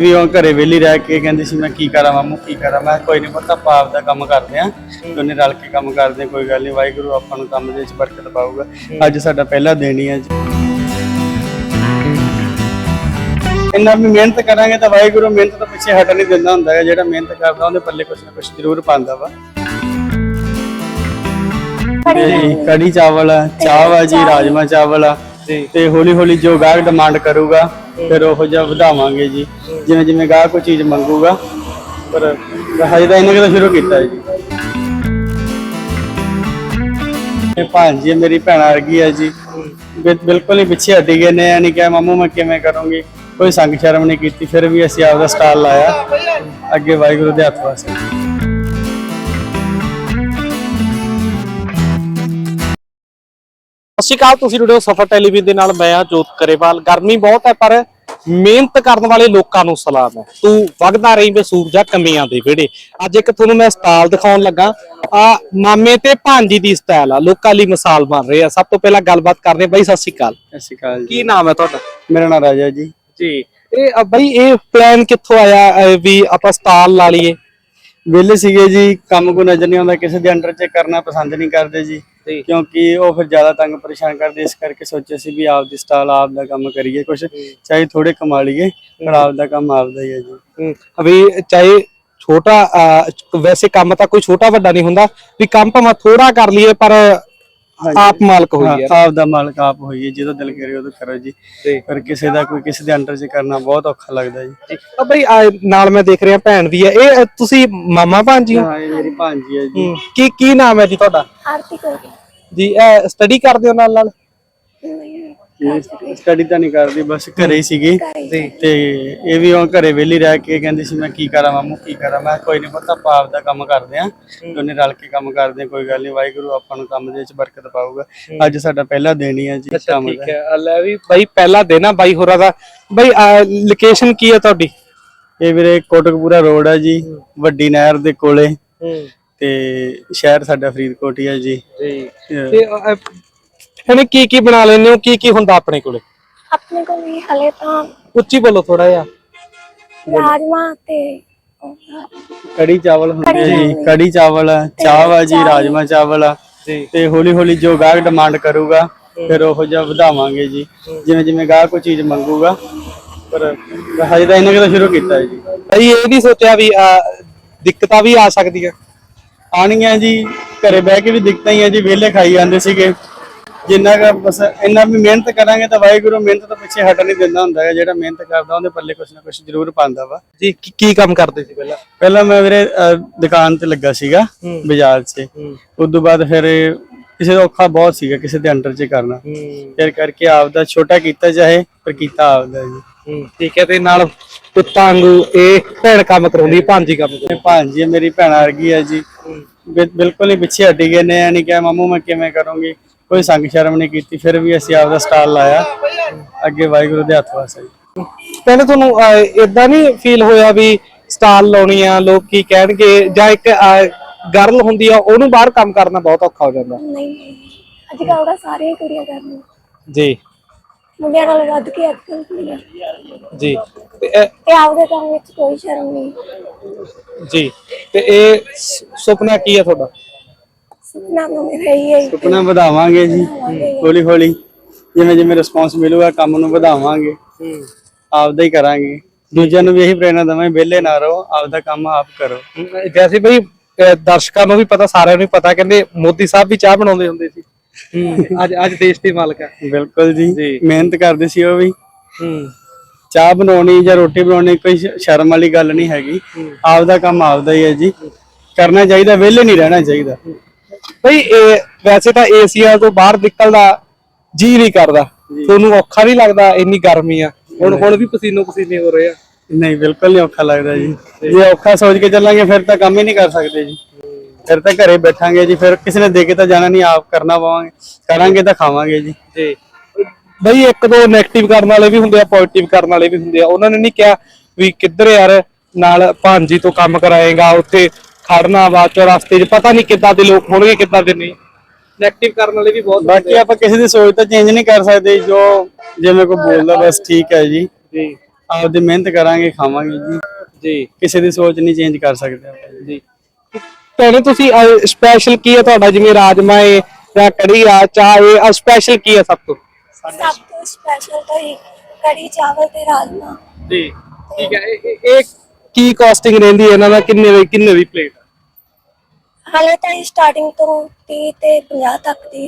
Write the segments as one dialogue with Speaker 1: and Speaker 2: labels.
Speaker 1: ਵੀ ਉਹ ਘਰੇ ਵਿਹਲੀ ਰਹਿ ਕੇ ਕਹਿੰਦੀ ਸੀ ਮੈਂ ਕੀ ਕਰਾਂ ਮਾਮੂ ਕੀ ਕਰਾਂ? ਮੈਂ ਕਿਹਾ ਕੋਈ ਨਹੀਂ ਪਤਾ ਆਪਾਂ ਆਪਦਾ ਕੰਮ ਕਰਦੇ ਆ ਦੋਨੇ ਰਲ ਕੇ ਕੰਮ ਕਰਦੇ ਹਾਂ, ਕੋਈ ਗੱਲ ਨਹੀਂ ਵਾਹਿਗੁਰੂ ਆਪਾਂ ਨੂੰ ਕੰਮ ਦੇ ਵਿੱਚ ਬਰਕਤ ਪਾਊਗਾ। ਅੱਜ ਸਾਡਾ ਪਹਿਲਾ ਦਿਨ ਹੀ ਹੈ ਜੀ। ਇੰਨਾ ਵੀ ਮਿਹਨਤ ਕਰਾਂਗੇ ਤਾਂ ਵਾਹਿਗੁਰੂ ਮਿਹਨਤ ਤੋਂ ਪਿੱਛੇ ਹਟ ਨਹੀਂ ਦਿੰਦਾ ਹੁੰਦਾ ਹੈ। ਜਿਹੜਾ ਮਿਹਨਤ ਕਰਦਾ ਉਹਦੇ ਪੱਲੇ ਕੁਛ ਨਾ ਕੁਛ ਜ਼ਰੂਰ ਪਾਉਂਦਾ ਵਾ। ਤੇ ਕੜੀ ਚਾਵਲ ਆ, ਚਾਹ ਵਾ ਜੀ ਰਾਜਮਾ ਚਾਵਲ ਆ। ਤੇ ਹੌਲੀ ਹੌਲੀ ਜੋ ਗਾਹਕ ਡਿਮਾਂਡ ਕਰੂਗਾ, ਫਿਰ ਉਹ ਜਿਹਾ ਵਧਾਵਾਂਗੇ ਜੀ। ਜਿਵੇਂ ਜਿਵੇਂ ਗਾਹਕ ਕੋਈ ਚੀਜ਼ ਮੰਗੂਗਾ, ਪਰ ਹਜੇ ਤਾਂ ਇਹਨਾਂ ਕਿਤੇ ਸ਼ੁਰੂ ਕੀਤਾ ਹੈ ਜੀ, ਇਹ ਭਾਂਜੀ ਮੇਰੀ ਭੈਣ ਵਰਗੀ ਹੈ ਜੀ। ਬਿਲਕੁਲ ਹੀ ਪਿੱਛੇ ਹਟੀ ਗਏ ਨੇ ਨਹੀਂ ਕਿਹਾ ਮਾਮੂ, ਮੈਂ ਕਿਵੇਂ ਕਰੂੰਗੀ? ਕੋਈ ਸੰਗ ਸ਼ਰਮ ਨਹੀਂ ਕੀਤੀ, ਫਿਰ ਵੀ ਅਸੀਂ ਆਪਦਾ ਸਟਾਲ ਲਾਇਆ। ਅੱਗੇ ਵਾਹਿਗੁਰੂ ਦੇ ਹੱਥ ਵਾਸਤੇ।
Speaker 2: ਸਤਿ ਸ਼੍ਰੀ ਅਕਾਲ ਤੁਸੀਂ ਜੁੜੇ ਹੋ ਸਫਰ ਟੈਲੀਵਿਜ਼ਨ ਦੇ ਨਾਲ ਮੈਂ ਆ ਜੋਤ ਕਰੇਵਾਲ। ਗਰਮੀ ਬਹੁਤ ਹੈ ਪਰ ਮਿਹਨਤ ਕਰਨ ਵਾਲੇ ਲੋਕਾਂ ਨੂੰ ਸਲਾਮ ਹੈ। ਤੂੰ ਵਗਦਾ ਰਹੀ ਵੇ ਸੂਰਜਾ ਕਮੀਆਂ ਦੇ ਵਿਹੜੇ। ਅੱਜ ਇੱਕ ਤੁਹਾਨੂੰ ਮੈਂ ਸਟਾਲ ਦਿਖਾਉਣ ਲੱਗਾ। ਆ ਮਾਮੇ ਤੇ ਭਾਂਜੀ ਦੀ ਸਟਾਈਲ ਆ ਲੋਕਾਂ ਲਈ ਮਿਸਾਲ ਬਣ ਰਹੇ ਆ। ਸਭ ਤੋਂ ਪਹਿਲਾਂ ਗੱਲਬਾਤ ਕਰਦੇ ਬਾਈ ਸਤਿ ਸ਼੍ਰੀ ਅਕਾਲ।
Speaker 1: ਸਤਿ ਸ਼੍ਰੀ ਅਕਾਲ ਜੀ।
Speaker 2: ਕੀ ਨਾਮ ਹੈ ਤੁਹਾਡਾ?
Speaker 1: ਮੇਰਾ ਨਾਮ ਰਾਜਾ ਜੀ।
Speaker 2: ਜੀ। ਇਹ ਬਾਈ ਇਹ ਪਲਾਨ ਕਿੱਥੋਂ ਆਇਆ ਵੀ ਆਪਾਂ ਸਟਾਲ ਲਾ ਲਈਏ?
Speaker 1: ਵਿਹਲੇ ਸੀਗੇ ਜੀ ਕੰਮ ਕੋ ਨਜ਼ਰ ਨਹੀਂ ਆਉਂਦਾ ਕਿਸੇ ਦੇ ਅੰਡਰ 'ਚ ਕਰਨਾ ਪਸੰਦ ਨਹੀਂ ਕਰਦੇ ਜੀ।
Speaker 2: ਜੀ।
Speaker 1: ਕਿਉਂਕਿ ਉਹ ਫਿਰ ਜ਼ਿਆਦਾ ਤੰਗ ਪਰੇਸ਼ਾਨ ਕਰਦੇ ਇਸ ਕਰਕੇ ਸੋਚਿਆ ਸੀ ਵੀ ਆਪ ਦੀ ਸਟਾਲ ਆਪ ਦਾ ਕੰਮ ਕਰੀਏ ਕੁਝ ਚਾਹੇ ਥੋੜੇ ਕਮਾ ਲਈਏ ਪਰ ਆਪ ਦਾ ਕੰਮ ਆਪ ਦਾ ਹੀ ਹੈ ਜੀ।
Speaker 2: ਵੀ ਚਾਹੇ ਛੋਟਾ ਵੈਸੇ ਕੰਮ ਤਾਂ ਕੋਈ ਛੋਟਾ ਵੱਡਾ ਨਹੀਂ ਹੁੰਦਾ ਵੀ ਕੰਮ ਭਾਵੇਂ ਥੋੜਾ ਕਰ ਲਈਏ ਪਰ ਆਪ ਮਾਲਕ ਹੋਈਏ
Speaker 1: ਹਾਂ, ਆਪ ਦਾ ਮਾਲਕ ਆਪ ਹੋਈਏ ਜਦੋਂ ਦਿਲ ਕਰੇ ਉਦੋਂ ਕਰੋ ਜੀ। ਪਰ ਕਿਸੇ ਦਾ ਕੋਈ ਕਿਸੇ ਦੇ ਅੰਡਰ 'ਚ ਕਰਨਾ ਬਹੁਤ ਔਖਾ ਲੱਗਦਾ ਜੀ।
Speaker 2: ਆ ਬਈ ਆ ਨਾਲ ਮੈਂ ਦੇਖ ਰਿਹਾ ਭੈਣ ਵੀ ਹੈ। ਇਹ ਤੁਸੀਂ ਮਾਮਾ ਭਾਂਜੀ ਹੋ?
Speaker 1: ਹਾਂ ਇਹ ਮੇਰੀ ਭਾਂਜੀ ਹੈ ਜੀ।
Speaker 2: ਕੀ ਕੀ ਨਾਮ ਹੈ ਜੀ ਤੁਹਾਡਾ?
Speaker 3: ਆਰਤੀ ਕੋਈ
Speaker 2: ਜੀ। ਸਟੱਡੀ ਕਰਦੇ ਹੋ ਨਾਲ ਨਾਲ
Speaker 1: ਸਟੱਡੀ ਤਾਂ ਨਹੀਂ ਕਰਦੀ ਬਸ ਘਰੇ ਹੀ ਸੀਗੀ। ਤੇ ਇਹ ਵੀ ਉਹ ਘਰੇ ਵਿਹਲੀ ਰਹਿ ਕੇ ਕਹਿੰਦੀ ਸੀ ਮੈਂ ਕੀ ਕਰਾਂ ਮਾਮੂ ਕੀ ਕਰਾਂ? ਮੈਂ ਕਿਹਾ ਕੋਈ ਨਹੀਂ ਪਤਾ ਆਪਾਂ ਆਪਦਾ ਕੰਮ ਕਰਦੇ ਆ। ਦੋਨੇ ਰਲ ਕੇ ਕੰਮ ਕਰਦੇ ਹਾਂ, ਕੋਈ ਗੱਲ ਨਹੀਂ ਵਾਹਿਗੁਰੂ ਆਪਾਂ ਨੂੰ ਕੰਮ ਦੇ ਵਿੱਚ ਬਰਕਤ ਪਾਊਗਾ। ਅੱਜ ਸਾਡਾ ਪਹਿਲਾ ਦਿਨ ਹੀ ਹੈ ਜੀ ਕੰਮ ਦਾ
Speaker 2: ਠੀਕ ਹੈ। ਲੈ ਵੀ ਬਾਈ ਪਹਿਲਾ ਦਿਨ ਆ ਬਾਈ ਹੋਰਾਂ ਦਾ। ਬਾਈ ਲੋਕੇਸ਼ਨ ਕੀ ਹੈ ਤੁਹਾਡੀ?
Speaker 1: ਇਹ ਵੀਰੇ ਕੋਟਕਪੂਰਾ ਰੋਡ ਹੈ ਜੀ ਵੱਡੀ ਨਹਿਰ ਦੇ ਕੋਲੇ।
Speaker 2: ਹੂੰ।
Speaker 1: ਤੇ ਸ਼ਹਿਰ ਸਾਡਾ ਫਰੀਦਕੋਟ ਹੀ ਹੈ ਜੀ।
Speaker 2: ਤੇ ਇਹਨੇ ਕੀ ਕੀ ਬਣਾ ਲੈਂਦੇ ਹੋ? ਕੀ ਕੀ ਹੁੰਦਾ ਆਪਣੇ ਕੋਲੇ?
Speaker 3: ਆਪਣੇ ਕੋਲ ਵੀ ਹਲੇ ਤਾਂ
Speaker 2: ਉੱਚੀ ਬੋਲੋ ਥੋੜਾ ਜਿਹਾ।
Speaker 3: ਰਾਜਮਾ ਤੇ ਉਹ
Speaker 1: ਕੜੀ ਚਾਵਲ ਹੁੰਦੇ ਆ ਜੀ। ਕੜੀ ਚਾਵਲ। ਆ, ਚਾਹ ਵਾ ਜੀ ਰਾਜਮਾ ਚਾਵਲ ਆ।
Speaker 2: ਜੀ।
Speaker 1: ਤੇ ਹੌਲੀ ਹੌਲੀ ਜੋ ਗਾਹਕ ਡਿਮਾਂਡ ਕਰੂਗਾ ਫਿਰ ਉਹੋ ਜਿਹਾ ਵਧਾਵਾਂਗੇ ਜੀ। ਜਿਵੇਂ ਜਿਵੇਂ ਗਾਹਕ ਕੋਈ ਚੀਜ਼ ਮੰਗੂਗਾ ਪਰ ਹਜੇ ਤਾਂ ਇਹਨਾਂ ਕਿਤੇ ਸ਼ੁਰੂ ਕੀਤਾ ਹੈ ਜੀ।
Speaker 2: ਬਾਈ ਇਹ ਨਹੀਂ ਸੋਚਿਆ ਵੀ ਅਹ, ਦਿੱਕਤਾਂ ਵੀ ਆ ਸਕਦੀਆਂ।
Speaker 1: ਆਣੀਆਂ ਜੀ ਘਰੇ ਬਹਿ ਕੇ ਵੀ ਦਿੱਕਤਾਂ ਹੀ ਆ ਜੀ ਵਿਹਲੇ ਖਾਈ ਜਾਂਦੇ ਸੀਗੇ। ਜਿੰਨਾ ਕੁ ਬਸ ਇੰਨਾ ਵੀ ਮਿਹਨਤ ਕਰਾਂਗੇ ਤਾਂ ਵਾਹਿਗੁਰੂ ਮਿਹਨਤ ਤੋਂ ਪਿੱਛੇ ਹਟ ਨਹੀਂ ਦਿੰਦਾ ਹੁੰਦਾ ਹੈ ਜਿਹੜਾ ਮਿਹਨਤ ਕਰਦਾ ਉਹਦੇ ਪੱਲੇ ਕੁਛ ਨਾ ਕੁਛ ਜ਼ਰੂਰ ਪਾਉਂਦਾ ਵਾ।
Speaker 2: ਜੀ ਕੀ- ਕੀ ਕੰਮ ਕਰਦੇ ਸੀ ਪਹਿਲਾਂ?
Speaker 1: ਪਹਿਲਾਂ ਮੈਂ ਵੀਰੇ ਅਹ, ਦੁਕਾਨ ਤੇ ਲੱਗਾ ਸੀਗਾ ਬਾਜ਼ਾਰ 'ਚ। ਉਸ ਤੋਂ ਬਾਅਦ ਫਿਰ ਕਿਸੇ ਦਾ ਔਖਾ ਬਹੁਤ ਸੀਗਾ ਕਿਸੇ ਦੇ ਅੰਡਰ 'ਚ ਕਰਨਾ। ਫਿਰ ਕਰਕੇ ਆਪਦਾ ਛੋਟਾ ਕੀਤਾ ਚਾਹੇ ਪਰ ਕੀਤਾ ਆਪਦਾ ਜੀ।
Speaker 2: ਠੀਕ ਹੈ ਤੇ ਨਾਲ ਪੁੱਤਾਂ ਵਾਂਗੂ ਇਹ ਭੈਣ ਕੰਮ ਕਰਾਉਂਦੀ ਭਾਂਜੀ ਕੰਮ ਕਰਾਉਂਦੀ?
Speaker 1: ਭਾਂਜੀ ਹੈ, ਮੇਰੀ ਭੈਣ ਵਰਗੀ ਹੈ। ਜੀ ਬਿਲਕੁਲ ਹੀ ਪਿੱਛੇ ਹਟੀ ਗਏ ਨੇ ਨਹੀਂ ਕਿਹਾ ਮਾਮੂ ਮੈਂ ਕਿਵੇਂ ਕਰੂੰਗੀ? ਕੋਈ ਸੰਗ ਸ਼ਰਮ ਨਹੀਂ ਕੀਤੀ ਫਿਰ ਵੀ ਅਸੀਂ ਆਪਦਾ ਸਟਾਲ ਲਾਇਆ। ਅੱਗੇ ਵਾਹਿਗੁਰੂ ਦੇ ਹੱਥ ਵਾਸਤੇ ਜੀ
Speaker 2: ਪਹਿਲੇ ਤੁਹਾਨੂੰ ਇਦਾਂ ਨਹੀਂ ਫੀਲ ਹੋਇਆ ਵੀ ਸਟਾਲ ਲਾਉਣੀ ਆ ਲੋਕ ਕੀ ਕਹਿਣਗੇ ਜਾਂ ਇੱਕ ਗਰਲ ਹੁੰਦੀ ਆ ਉਹਨੂੰ ਬਾਹਰ ਕੰਮ ਕਰਨਾ ਬਹੁਤ ਔਖਾ ਹੋ ਜਾਂਦਾ।
Speaker 3: ਨਹੀਂ ਅੱਜ ਕੱਲ੍ਹ ਤਾਂ ਸਾਰੇ ਕੁੜੀਆਂ ਕਰਨੀ
Speaker 2: ਜੀ।
Speaker 3: ਮੁੰਡਿਆਂ ਨਾਲ ਵੱਧ ਕੇ ਅੱਜ ਕੱਲ੍ਹ ਕੁੜੀਆਂ।
Speaker 2: ਜੀ। ਤੇ
Speaker 3: ਆਪਦੇ ਕੰਮ ਵਿੱਚ ਕੋਈ ਸ਼ਰਮ ਨਹੀਂ।
Speaker 2: ਜੀ। ਤੇ ਇਹ ਸੁਪਨਾ ਕੀ ਆ ਤੁਹਾਡਾ?
Speaker 3: ਸੁਪਨਾ ਤਾਂ ਮੇਰਾ ਹੀ ਹੈ।
Speaker 1: ਸੁਪਨਾ ਵਧਾਵਾਂਗੇ ਜੀ ਹੌਲੀ ਹੌਲੀ। ਜਿਵੇਂ ਜਿਵੇਂ ਰਿਸਪੌਂਸ ਮਿਲੂਗਾ ਕੰਮ ਨੂੰ ਵਧਾਵਾਂਗੇ। ਆਪਦਾ ਹੀ ਕਰਾਂਗੇ। ਦੂਜਿਆਂ ਨੂੰ ਵੀ ਇਹੀ ਪ੍ਰੇਰਣਾ ਦਵਾਂਗੇ ਵਿਹਲੇ ਨਾ ਰਹੋ ਆਪਦਾ ਕੰਮ ਆਪ ਕਰੋ।
Speaker 2: ਜੈਸੇ ਬਈ ਅਹ ਦਰਸ਼ਕਾਂ ਨੂੰ ਵੀ ਪਤਾ ਸਾਰਿਆਂ ਨੂੰ ਪਤਾ ਕਹਿੰਦੇ ਮੋਦੀ ਸਾਹਿਬ ਵੀ ਚਾਹ ਬਣਾਉਂਦੇ ਹੁੰਦੇ ਸੀ। ਅੱਜ ਅੱਜ ਦੇਸ਼ ਦੇ ਮਾਲਕ ਆ।
Speaker 1: ਬਿਲਕੁਲ ਜੀ। ਮਿਹਨਤ ਕਰਦੇ ਸੀ ਉਹ ਵੀ।
Speaker 2: ਹੂੰ।
Speaker 1: ਚਾਹ ਬਣਾਉਣੀ ਜਾਂ ਰੋਟੀ ਬਣਾਉਣੀ ਕੋਈ ਸ਼ਰਮ ਵਾਲੀ ਗੱਲ ਨਹੀਂ ਹੈਗੀ। ਆਪਦਾ ਕੰਮ ਆਪਦਾ ਹੀ ਹੈ ਜੀ। ਕਰਨਾ ਚਾਹੀਦਾ ਵਿਹਲੇ ਨਹੀਂ ਰਹਿਣਾ ਚਾਹੀਦਾ।
Speaker 2: ਬਈ ਇਹ ਵੈਸੇ ਤਾਂ ਏਸੀਆ ਤੋਂ ਬਾਹਰ ਨਿਕਲਦਾ ਜੀ ਨਹੀਂ ਕਰਦਾ। ਤੁਹਾਨੂੰ ਔਖਾ ਨਹੀਂ ਲੱਗਦਾ ਇੰਨੀ ਗਰਮੀ ਆ। ਹੁਣ ਹੁਣ ਵੀ ਪਸੀਨੋ ਪਸੀਨੇ ਹੋ ਰਹੇ ਆ।
Speaker 1: ਨਹੀਂ ਬਿਲਕੁਲ ਨਹੀਂ ਔਖਾ ਲੱਗਦਾ ਜੀ। ਜੇ ਔਖਾ ਸੋਚ ਕੇ ਚੱਲਾਂਗੇ ਫਿਰ ਤਾਂ ਕੰਮ ਹੀ ਨਹੀਂ ਕਰ ਸਕਦੇ ਜੀ। ਫਿਰ ਤਾਂ ਘਰੇ ਬੈਠਾਂਗੇ ਜੀ ਫਿਰ ਕਿਸੇ ਨੇ ਦੇ ਕੇ ਤਾਂ ਜਾਣਾ ਨਹੀਂ ਆਪ ਕਰਨਾ ਪਵਾਂਗੇ। ਕਰਾਂਗੇ ਤਾਂ ਖਾਵਾਂਗੇ ਜੀ।
Speaker 2: ਜੀ। ਬਈ ਇੱਕ ਦੋ 네ਗੇਟਿਵ ਕਰਨ ਵਾਲੇ ਵੀ ਹੁੰਦੇ ਆ ਪੋਜ਼ਿਟਿਵ ਕਰਨ ਵਾਲੇ ਵੀ ਹੁੰਦੇ ਆ। ਉਹਨਾਂ ਨੇ ਨਹੀਂ ਕਿਹਾ ਵੀ ਕਿੱਧਰ ਯਾਰ ਨਾਲ ਭਾਂਜੀ ਤੋਂ ਕੰਮ ਕਰਾਏਗਾ ਉੱਥੇ ਖੜਨਾ ਬਾਅਦ ਚ ਰਸਤੇ 'ਚ ਪਤਾ ਨਹੀਂ ਕਿੱਦਾਂ ਦੇ ਲੋਕ ਹੋਣਗੇ ਕਿੱਦਾਂ ਦੇ ਨਹੀਂ। 네ਗੇਟਿਵ ਕਰਨ ਵਾਲੇ ਵੀ ਬਹੁਤ
Speaker 1: ਬਾਕੀ ਆਪਾਂ ਕਿਸੇ ਦੀ ਸੋਚ ਤਾਂ ਚੇਂਜ ਨਹੀਂ ਕਰ ਸਕਦੇ ਜੋ ਜਿਵੇਂ ਕੋਈ ਬੋਲਦਾ ਬਸ ਠੀਕ ਹੈ ਜੀ।
Speaker 2: ਜੀ।
Speaker 1: ਆਪਦੀ ਮਿਹਨਤ ਕਰਾਂਗੇ ਖਾਵਾਂਗੇ ਜੀ।
Speaker 2: ਜੀ।
Speaker 1: ਕਿਸੇ ਦੀ ਸੋਚ ਨਹੀਂ ਚੇਂਜ ਕਰ ਸਕਦੇ ਆਪਾਂ
Speaker 2: ਜੀ। ਭੈਣੇ ਤੁਸੀਂ ਸਪੈਸ਼ਲ ਕੀ ਹੈ ਤੁਹਾਡਾ? ਜਿਵੇਂ ਰਾਜਮਾ ਹੈ ਜਾਂ ਕੜੀ ਆ ਚਾਹ ਹੈ ਸਪੈਸ਼ਲ ਕੀ ਹੈ ਸਭ ਤੋਂ?
Speaker 3: ਸਭ ਤੋਂ ਸਪੈਸ਼ਲ ਤਾਂ ਇਹ ਕੜੀ ਚਾਵਲ ਤੇ ਰਾਜਮਾ
Speaker 2: ਜੀ। ਠੀਕ ਹੈ। ਇਹ- ਕੀ ਕਾਸਟਿੰਗ ਰਹਿੰਦੀ ਹੈ ਇਹਨਾਂ ਦਾ? ਕਿੰਨੇ ਕਿੰਨੇ ਦੀ ਪਲੇਟ
Speaker 3: ਹਾਲੇ ਤਾਂ ਇਹ ਸਟਾਰਟਿੰਗ ਤੋਂ 30 ਤੇ 50 ਤੱਕ ਦੀ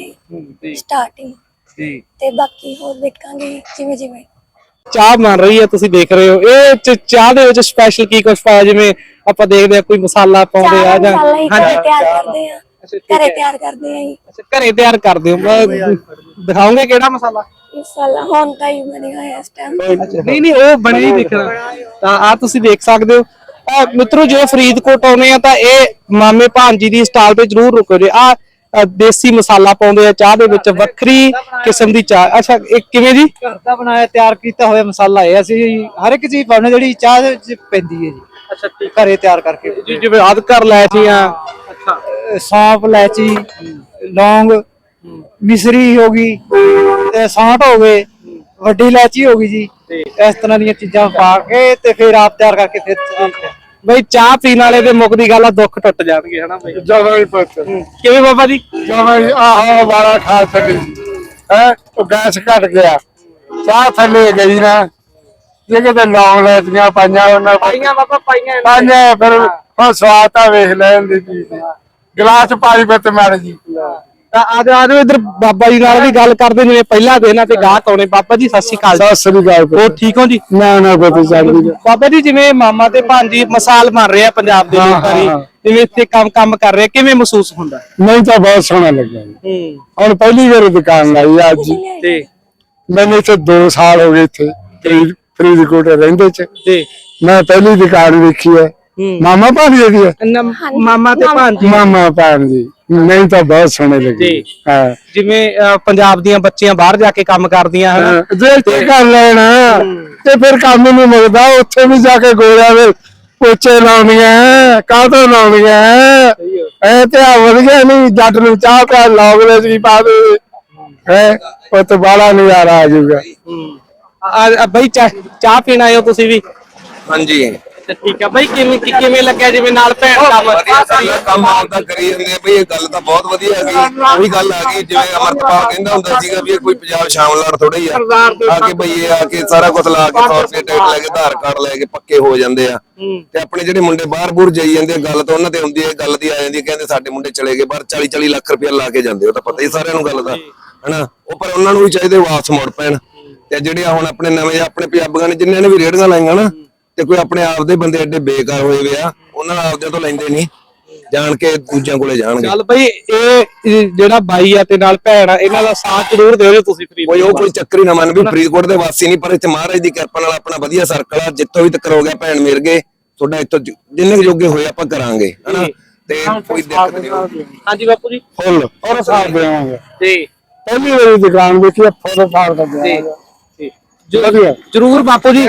Speaker 2: ਜੀ
Speaker 3: ਸਟਾਰਟਿੰਗ
Speaker 2: ਜੀ
Speaker 3: ਤੇ ਬਾਕੀ ਹੋਰ ਵੇਖਾਂਗੇ ਜਿਵੇਂ ਜਿਵੇਂ।
Speaker 2: ਚਾਹ ਬਣ ਰਹੀ ਹੈ ਤੁਸੀਂ ਦੇਖ ਰਹੇ ਹੋ। ਇਹ ਚ- ਚਾਹ ਦੇ ਵਿੱਚ ਸਪੈਸ਼ਲ ਕੀ ਕੁਝ ਪਾਇਆ? ਜਿਵੇਂ ਆਪਾਂ ਦੇਖਦੇ ਆ ਕੋਈ ਮਸਾਲਾ ਪਾਉਂਦੇ ਆ
Speaker 3: ਚਾਹ
Speaker 2: ਜਾਂ
Speaker 3: ਮਸਾਲਾ ਹੀ ਘਰੇ
Speaker 2: ਹਾਂਜੀ।
Speaker 3: ਤਿਆਰ ਕਰਦੇ ਆ
Speaker 2: ਅੱਛਾ, ਠੀਕ
Speaker 3: ਘਰੇ
Speaker 2: ਹੈ।
Speaker 3: ਤਿਆਰ ਕਰਦੇ ਆ ਜੀ।
Speaker 2: ਅੱਛਾ, ਘਰੇ ਤਿਆਰ ਕਰਦੇ ਹੋ। ਮੈਂ ਦਿਖਾਓਗੇ ਕਿਹੜਾ ਮਸਾਲਾ?
Speaker 3: ਮਸਾਲਾ ਹੁਣ ਤਾਂ ਹੀ ਬਣਿਆ ਹੋਇਆ ਇਸ ਟਾਈਮ
Speaker 2: ਨਹੀਂ ਨਹੀਂ ਉਹ ਬਣੀ ਹੀ ਦਿਖਣਾ। ਤਾਂ ਆ ਤੁਸੀਂ ਦੇਖ ਸਕਦੇ ਹੋ। ਮਿੱਤਰੋ ਜੇ ਫਰੀਦਕੋਟ ਆਉਨੇ ਆ ਤਾਂ ਇਹ ਮਾਮੇ ਭਾਂਜੀ ਦੀ ਸਟਾਲ ਤੇ ਜਰੂਰ ਰੁਕੋ ਜੇ। ਆ ਦੇਸੀ ਮਸਾਲਾ ਪਾਉਂਦੇ ਆ ਚਾਹ ਦੇ ਵਿੱਚ ਵੱਖਰੀ ਕਿਸਮ ਦੀ ਚਾਹ। ਅੱਛਾ ਇਹ ਕਿਵੇਂ ਜੀ?
Speaker 4: ਘਰ ਦਾ ਬਣਾਇਆ ਤਿਆਰ ਕੀਤਾ ਹੋਇਆ ਮਸਾਲਾ ਹੈ ਅਸੀਂ ਹਰ ਇੱਕ ਚੀਜ਼ ਪਾਉਣੇ ਜਿਹੜੀ ਚਾਹ ਦੇ ਵਿੱਚ ਪੈਂਦੀ ਹੈ ਜੀ।
Speaker 2: ਅੱਛਾ ਠੀਕ
Speaker 4: ਘਰੇ ਤਿਆਰ ਕਰਕੇ।
Speaker 2: ਜੀ ਜਿਵੇਂ ਅਦਕਰ ਲੈਚੀਆਂ ਅੱਛਾ।
Speaker 4: ਸੌਂਫ ਇਲਾਇਚੀ ਲੌਂਗ ਮਿਸਰੀ ਹੋ ਗਈ ਤੇ ਸੌਂਠ ਹੋ ਗਏ ਵੱਡੀ ਇਲਾਇਚੀ ਹੋ ਗਈ ਜੀ। ਇਸ ਤਰ੍ਹਾਂ ਦੀਆਂ ਚੀਜ਼ਾਂ ਪਾ ਕੇ ਤੇ ਫਿਰ ਆਪ ਤਿਆਰ ਕਰਕੇ ਫਿਰ
Speaker 2: ਬਈ ਚਾਹ ਪੀਣ ਵਾਲੇ ਦੇ ਮੁੱਕ ਦੀ ਗੱਲ ਆ ਦੁੱਖ ਟੁੱਟ ਜਾਣਗੇ ਹਨਾ ਬਈ?
Speaker 5: ਹੀ ਪੁੱਤ
Speaker 2: ਕਿਵੇਂ ਬਾਬਾ ਜੀ?
Speaker 5: ਜਮਾਂ ਹੀ ਆਹ ਵਾਰਾ ਖਾ ਸਕੀ ਹੈ? ਉਹ ਗੈਸ ਘਟ ਗਿਆ। ਚਾਹ ਥੱਲੇ ਗਈ ਨਾ। ਜੇ ਕਿਤੇ ਲੌਂਗ ਲੈਤੀਆਂ ਪਾਈਆਂ ਉਹਨਾਂ
Speaker 2: ਪਾਈਆਂ ਬਾਬਾ ਪਾਈਆਂ
Speaker 5: ਪਾਈਆਂ ਫਿਰ ਉਹ ਸਵਾਦ ਤਾਂ ਵੇਖ ਲੈਣ ਦੀ ਚੀਜ਼। ਗਲਾਸ ਪਾਈ ਵਿੱਚ ਮੜ ਜੀ
Speaker 2: ਤਾਂ ਆ ਜਾਓ ਆ ਜਾਓ ਇੱਧਰ ਬਾਬਾ ਜੀ ਨਾਲ ਵੀ ਗੱਲ ਕਰਦੇ ਜਿਵੇਂ ਪਹਿਲਾ ਦਿਨ ਆ ਤੇ ਗਾਹਕ ਆਉਣੇ। ਬਾਬਾ ਜੀ ਸਤਿ ਸ਼੍ਰੀ ਅਕਾਲ ਜੀ।
Speaker 5: ਸਤਿ ਸ੍ਰੀ ਅਕਾਲ
Speaker 2: ਹੋਰ ਠੀਕ ਹੋ ਜੀ?
Speaker 5: ਨਾ ਨਾ ਕੋਈ ਚੱਲਦੀ
Speaker 2: ਬਾਬਾ ਜੀ ਜਿਵੇਂ ਮਾਮਾ ਤੇ ਭਾਂਜੀ ਮਿਸਾਲ ਬਣ ਰਹੇ ਆ ਪੰਜਾਬ ਦੇ ਲੋਕਾਂ ਦੀ। ਜਿਵੇਂ ਇੱਥੇ ਕੰਮ ਕੰਮ ਕਰ ਰਹੇ ਕਿਵੇਂ ਮਹਿਸੂਸ ਹੁੰਦਾ?
Speaker 5: ਨਹੀਂ ਤਾਂ ਬਹੁਤ ਸੋਹਣਾ ਲੱਗਿਆ ਜੀ।
Speaker 2: ਹੂੰ।
Speaker 5: ਹੁਣ ਪਹਿਲੀ ਵਾਰ ਦੁਕਾਨ ਲਾਈ ਆ ਅੱਜ।
Speaker 2: ਤੇ?
Speaker 5: ਮੈਨੂੰ ਇੱਥੇ 2 ਸਾਲ ਹੋ ਗਏ ਇੱਥੇ ਫਰੀਦ- ਫਰੀਦਕੋਟ ਰਹਿੰਦੇ ਚ
Speaker 2: ਤੇ?
Speaker 5: ਮੈਂ ਪਹਿਲੀ ਦੁਕਾਨ ਵੇਖੀ ਹੈ। ਮਾਮਾ ਭਾਂਜੀ ਦੀ
Speaker 2: ਮਾਮਾ ਤੇ ਭਾਂਜੀ
Speaker 5: ਮਾਮਾ ਭੈਣ ਜੀ ਨਹੀਂ ਤਾਂ ਬਹੁਤ ਸੋਹਣੇ ਲੱਗੇ।
Speaker 2: ਜੀ।
Speaker 5: ਹਾਂ।
Speaker 2: ਜਿਵੇਂ ਅਹ, ਪੰਜਾਬ ਦੀਆਂ ਬੱਚੀਆਂ ਬਾਹਰ ਜਾ ਕੇ ਕੰਮ ਕਰਦੀਆਂ ਹਨਾ?
Speaker 5: ਹਾਂ, ਜੇ ਇੱਥੇ ਕਰ ਲੈਣ ਤੇ ਫਿਰ ਕੰਮ ਨਹੀਂ ਮੁੱਕਦਾ ਉੱਥੇ ਵੀ ਜਾ ਕੇ ਗੋਰਿਆਂ ਦੇ ਪੋਚੇ ਲਾਉਣੀਆਂ ਕਾਹਤੋਂ ਲਾਉਣੀਆਂ? ਐ ਤੇ ਆ ਵਧੀਆ ਨਹੀਂ ਜੱਟ ਨੂੰ ਚਾਹ ਪਿਆ ਲੌਗਲੇ ਜੀ ਪਾ ਦੇ। ਹੈ? ਉਹ ਤਾਂ ਬਾਲਾ ਨਜ਼ਾਰਾ ਆ ਜਾਊਗਾ।
Speaker 2: ਆ- ਆ ਬਈ ਚਾਹ ਚਾਹ ਪੀਣ ਆਏ ਹੋ ਤੁਸੀਂ ਵੀ?
Speaker 6: ਹਾਂਜੀ।
Speaker 2: ਅੱਛਾ ਠੀਕ ਆ ਬਈ ਕਿਵੇਂ ਕਿ- ਕਿਵੇਂ ਲੱਗਿਆ ਜਿਵੇਂ ਨਾਲ ਭੈਣ ਕੰਮ
Speaker 6: ਵਧੀਆ ਸਾਡਾ ਕੰਮ ਆਉਂਦਾ ਕਰੀ ਜਾਂਦੇ ਆ ਬਈ ਇਹ ਗੱਲ ਤਾਂ ਬਹੁਤ ਵਧੀਆ ਹੈਗੀ। ਉਹੀ ਗੱਲ ਆ ਗਈ ਜਿਵੇਂ ਅਮਰਪਾਲ ਕਹਿੰਦਾ ਹੁੰਦਾ ਸੀਗਾ ਵੀ ਇਹ ਕੋਈ ਪੰਜਾਬ ਸ਼ਾਮਲਾਰ ਥੋੜਾ ਹੀ ਆ। ਆ ਕੇ ਬਈ ਇਹ ਆ ਕੇ ਸਾਰਾ ਕੁਝ ਲਾ ਕੇ 100 ਰੁਪਏ ਟਿਕਟ ਲੈ ਕੇ ਆਧਾਰ ਕਾਰਡ ਲੈ ਕੇ ਪੱਕੇ ਹੋ ਜਾਂਦੇ ਆ। ਤੇ ਆਪਣੇ ਜਿਹੜੇ ਮੁੰਡੇ ਬਾਹਰ ਬੂਰ ਜਾਈ ਜਾਂਦੇ ਆ, ਗੱਲ ਤਾਂ ਉਹਨਾਂ ਤੇ ਹੁੰਦੀ ਹੈ ਗੱਲ ਦੀ ਆ ਜਾਂਦੀ ਹੈ, ਕਹਿੰਦੇ ਸਾਡੇ ਮੁੰਡੇ ਚਲੇ ਗਏ ਬਾਹਰ 40 40 ਲੱਖ ਰੁਪਏ ਲਾ ਕੇ ਜਾਂਦੇ ਉਹ ਤਾਂ ਪਤਾ ਹੀ ਸਾਰਿਆਂ ਨੂੰ ਗੱਲ ਦਾ ਹਨਾ? ਉਹ ਪਰ ਉਹਨਾਂ ਨੂੰ ਵੀ ਚਾਹੀਦੇ ਵਾਪਸ ਮੁੜ ਪੈਣ। ਤੇ ਜਿਹੜੇ ਆ ਹੁਣ ਆਪਣੇ ਨਵੇਂ ਆਪਣੇ ਪੰਜਾਬੀਆਂ ਨੇ ਜਿਨ੍ਹਾਂ ਨੇ ਵੀ ਰੇੜੀਆਂ ਲਾਈਆਂ ਨਾ ਤੇ ਕੋਈ ਆਪਣੇ ਆਪ ਦੇ ਬੰਦੇ ਐਡੇ ਬੇਕਾਰ ਹੋਏ ਵੇ ਆ ਉਹਨਾਂ ਨਾਲ ਆਪਦੇ ਤੋਂ ਲੈਂਦੇ ਨਹੀਂ ਜਾਣ ਕੇ ਦੂਜਿਆਂ ਕੋਲੇ ਜਾਣਗੇ।
Speaker 2: ਚੱਲ ਬਈ ਇਹ ਜਿਹੜਾ ਬਾਈ ਆ ਤੇ ਨਾਲ ਭੈਣ ਆ ਇਹਨਾਂ ਦਾ ਸਾਥ ਜ਼ਰੂਰ ਦਿਓ ਜੇ ਤੁਸੀਂ ਫਰੀਦ
Speaker 6: ਕੋਈ ਉਹ ਕੋਈ ਚੱਕਰ ਹੀ ਨਾ ਮੰਨ ਵੀ ਫਰੀਦਕੋਟ ਦੇ ਵਾਸੀ ਨਹੀਂ ਪਰ ਇੱਥੇ ਮਹਾਰਾਜ ਦੀ ਕਿਰਪਾ ਨਾਲ ਆਪਣਾ ਵਧੀਆ ਸਰਕਲ ਆ ਜਿੱਥੋਂ ਵੀ ਤੱਕ ਹੋ ਗਿਆ ਭੈਣ ਮਿਲ ਗਏ ਤੁਹਾਡਾ ਇੱਥੋਂ ਜਿੰਨੇ ਜੋਗੇ ਹੋਏ ਆਪਾਂ ਕਰਾਂਗੇ ਹਨਾ? ਤੇ ਕੋਈ ਦਿੱਕਤ ਨਹੀਂ ਹੋਊਗੀ।
Speaker 2: ਹਾਂਜੀ ਬਾਪੂ ਜੀ।
Speaker 5: ਫੁੱਲ। ਔਰ ਸਾਥ ਦੇਵਾਂਗੇ।
Speaker 2: ਜੀ।
Speaker 5: ਪਹਿਲੀ ਵਾਰੀ ਦੁਕਾਨ ਆ, ਫੁੱਲ ਸਾਥ ਦੇਵਾਂਗੇ
Speaker 2: ਜੀ ਜ਼ਰੂਰ ਬਾਪੂ ਜੀ।